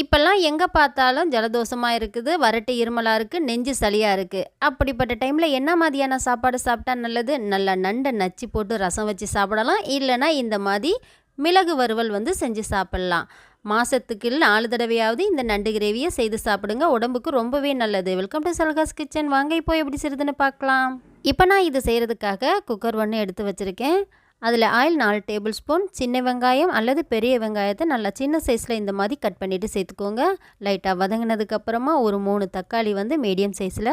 இப்போல்லாம் எங்கே பார்த்தாலும் ஜலதோஷமாக இருக்குது வறட்டு இருமலாக இருக்குது நெஞ்சு சளியாக இருக்குது அப்படிப்பட்ட டைமில் என்ன மாதிரியான சாப்பாடு சாப்பிட்டா நல்லது? நல்லா நண்டை நச்சு போட்டு ரசம் வச்சு சாப்பிடலாம். இல்லைன்னா இந்த மாதிரி மிளகு வறுவல் வந்து செஞ்சு சாப்பிட்லாம். மாதத்துக்கு நாலு தடவையாவது இந்த நண்டு கிரேவியை செய்து சாப்பிடுங்க. உடம்புக்கு ரொம்பவே நல்லது. வெல்கம் டு சல்காஸ் கிச்சன் வாங்க இப்போ எப்படி செய்யுதுன்னு பார்க்கலாம். இப்போ நான் இது செய்கிறதுக்காக குக்கர் ஒன்று எடுத்து வச்சுருக்கேன். அதில் ஆயில் நாலு டேபிள் ஸ்பூன் சின்ன வெங்காயம் அல்லது பெரிய வெங்காயத்தை நல்லா சின்ன சைஸில் இந்த மாதிரி கட் பண்ணிவிட்டு சேர்த்துக்கோங்க. லைட்டாக வதங்கினதுக்கப்புறமா ஒரு மூணு தக்காளி வந்து மீடியம் சைஸில்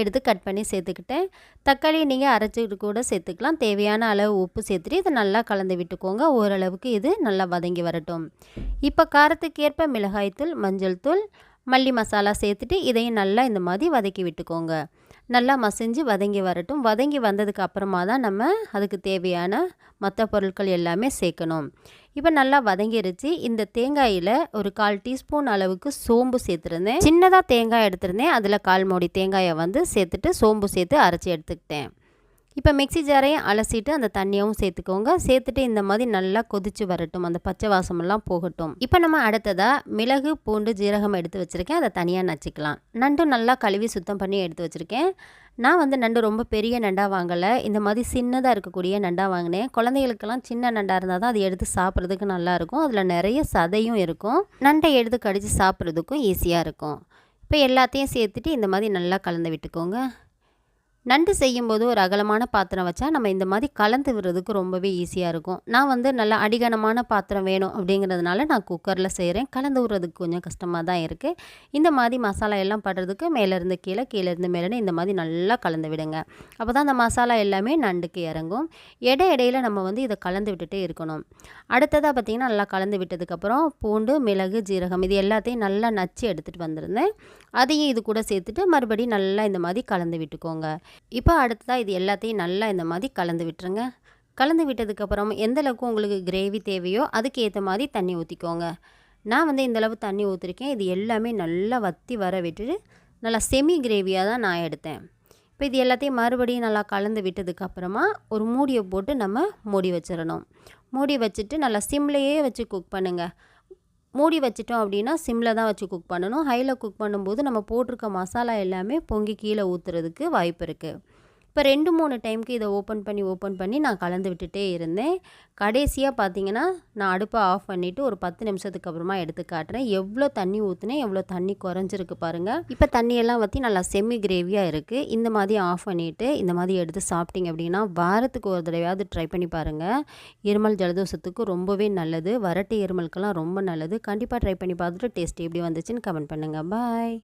எடுத்து கட் பண்ணி சேர்த்துக்கிட்டேன். தக்காளியை நீங்கள் அரைச்சிட்டு கூட சேர்த்துக்கலாம். தேவையான அளவு உப்பு சேர்த்துட்டு இதை நல்லா கலந்து விட்டுக்கோங்க. ஓரளவுக்கு இது நல்லா வதங்கி வரட்டும். இப்போ காரத்துக்கு ஏற்ப மிளகாய்த்தூள் மஞ்சள் தூள் மல்லி மசாலா சேர்த்துட்டு இதையும் நல்லா இந்த மாதிரி வதக்கி விட்டுக்கோங்க. நல்லா மசிஞ்சு வதங்கி வரட்டும். வதங்கி வந்ததுக்கு அப்புறமா தான் நம்ம அதுக்கு தேவையான மற்ற பொருட்கள் எல்லாமே சேர்க்கணும். இப்போ நல்லா வதங்கிருச்சு. இந்த தேங்காயில் ஒரு கால் டீஸ்பூன் அளவுக்கு சோம்பு சேர்த்துருந்தேன். சின்னதாக தேங்காய் எடுத்திருந்தேன். அதில் கால் மூடி தேங்காயை வந்து சேர்த்துட்டு சோம்பு சேர்த்து அரைச்சி எடுத்துக்கிட்டேன். இப்போ மிக்சி ஜாரையும் அலசிட்டு அந்த தண்ணியாகவும் சேர்த்துக்கோங்க. சேர்த்துட்டு இந்த மாதிரி நல்லா கொதித்து வரட்டும். அந்த பச்சை வாசமெல்லாம் போகட்டும். இப்போ நம்ம அடுத்ததாக மிளகு பூண்டு ஜீரகம் எடுத்து வச்சுருக்கேன். அதை தனியாக நச்சுக்கலாம். நண்டும் நல்லா கழுவி சுத்தம் பண்ணி எடுத்து வச்சுருக்கேன். நான் வந்து நண்டு ரொம்ப பெரிய நண்டாக வாங்கலை. இந்த மாதிரி சின்னதாக இருக்கக்கூடிய நண்டாக வாங்கினேன். குழந்தைகளுக்கெல்லாம் சின்ன நண்டாக இருந்தால் தான் அதை எடுத்து சாப்பிட்றதுக்கு நல்லாயிருக்கும் அதில் நிறைய சதையும் இருக்கும். நண்டை எடுத்து கடித்து சாப்பிட்றதுக்கும் ஈஸியாக இருக்கும். இப்போ எல்லாத்தையும் சேர்த்துட்டு இந்த மாதிரி நல்லா கலந்து விட்டுக்கோங்க. நண்டு செய்யும்போது ஒரு அகலமான பாத்திரம் வச்சா நம்ம இந்த மாதிரி கலந்து விடுறதுக்கு ரொம்பவே ஈஸியாக இருக்கும். நான் வந்து நல்லா அடிகனமான பாத்திரம் வேணும் அப்படிங்கிறதுனால நான் குக்கரில் செய்கிறேன் கலந்து விடுறதுக்கு கொஞ்சம் கஷ்டமாக தான் இருக்குது இந்த மாதிரி மசாலா எல்லாம் படுறதுக்கு மேலேருந்து கீழே கீழேருந்து மேலே இந்த மாதிரி நல்லா கலந்து விடுங்க. அப்போ தான் அந்த மசாலா எல்லாமே நண்டுக்கு இறங்கும். இடை இடையில நம்ம வந்து இதை கலந்து விட்டுட்டே இருக்கணும். அடுத்ததாக பார்த்திங்கன்னா நல்லா கலந்து விட்டதுக்கப்புறம் பூண்டு மிளகு ஜீரகம் இது எல்லாத்தையும் நல்லா நச்சு எடுத்துகிட்டு வந்திருந்தேன். அதையும் இது கூட சேர்த்துட்டு மறுபடியும் நல்லா இந்த மாதிரி கலந்து விட்டுக்கோங்க. இப்போ அடுத்ததாக இது எல்லாத்தையும் நல்லா இந்த மாதிரி கலந்து விட்டுருங்க. கலந்து விட்டதுக்கப்புறம் எந்த அளவுக்கு உங்களுக்கு கிரேவி தேவையோ அதுக்கு ஏற்ற மாதிரி தண்ணி ஊற்றிக்கோங்க நான் வந்து இந்தளவு தண்ணி ஊற்றிருக்கேன் இது எல்லாமே நல்லா வற்றி வர விட்டுட்டு நல்லா செமி கிரேவியாக தான் நான் எடுத்தேன். இப்போ இது எல்லாத்தையும் மறுபடியும் நல்லா கலந்து விட்டதுக்கப்புறமா ஒரு மூடியை போட்டு நம்ம மூடி வச்சிடணும். மூடி வச்சுட்டு நல்லா சிம்லேயே வச்சு குக் பண்ணுங்கள் மூடி வச்சிட்டோம் அப்படின்னா சிம்மில் தான் வச்சு குக் பண்ணணும். ஹையில் குக் பண்ணும்போது நம்ம போட்டிருக்க மசாலா எல்லாமே பொங்கி கீழே ஊற்றுறதுக்கு வாய்ப்பு இருக்குது இப்போ ரெண்டு மூணு டைமுக்கு இதை ஓப்பன் பண்ணி ஓப்பன் பண்ணி நான் கலந்து விட்டுட்டே இருந்தேன். கடைசியாக பார்த்தீங்கன்னா நான் அடுப்பை ஆஃப் பண்ணிவிட்டு ஒரு பத்து நிமிஷத்துக்கு அப்புறமா எடுத்து காட்டுறேன். எவ்வளோ தண்ணி ஊற்றுனேன் எவ்வளோ தண்ணி குறைஞ்சிருக்கு பாருங்கள் இப்போ தண்ணியெல்லாம் வற்றி நல்லா செம்மி கிரேவியாக இருக்குது இந்த மாதிரி ஆஃப் பண்ணிவிட்டு இந்த மாதிரி எடுத்து சாப்பிட்டீங்க அப்படின்னா வாரத்துக்கு ஒரு தடவையாவது ட்ரை பண்ணி பாருங்கள் இருமல் ஜலதோஷத்துக்கு ரொம்பவே நல்லது. வரட்டு இருமலுக்கெல்லாம் ரொம்ப நல்லது. கண்டிப்பாக ட்ரை பண்ணி பார்த்துட்டு டேஸ்ட் எப்படி வந்துச்சுன்னு கமெண்ட் பண்ணுங்கள் பாய்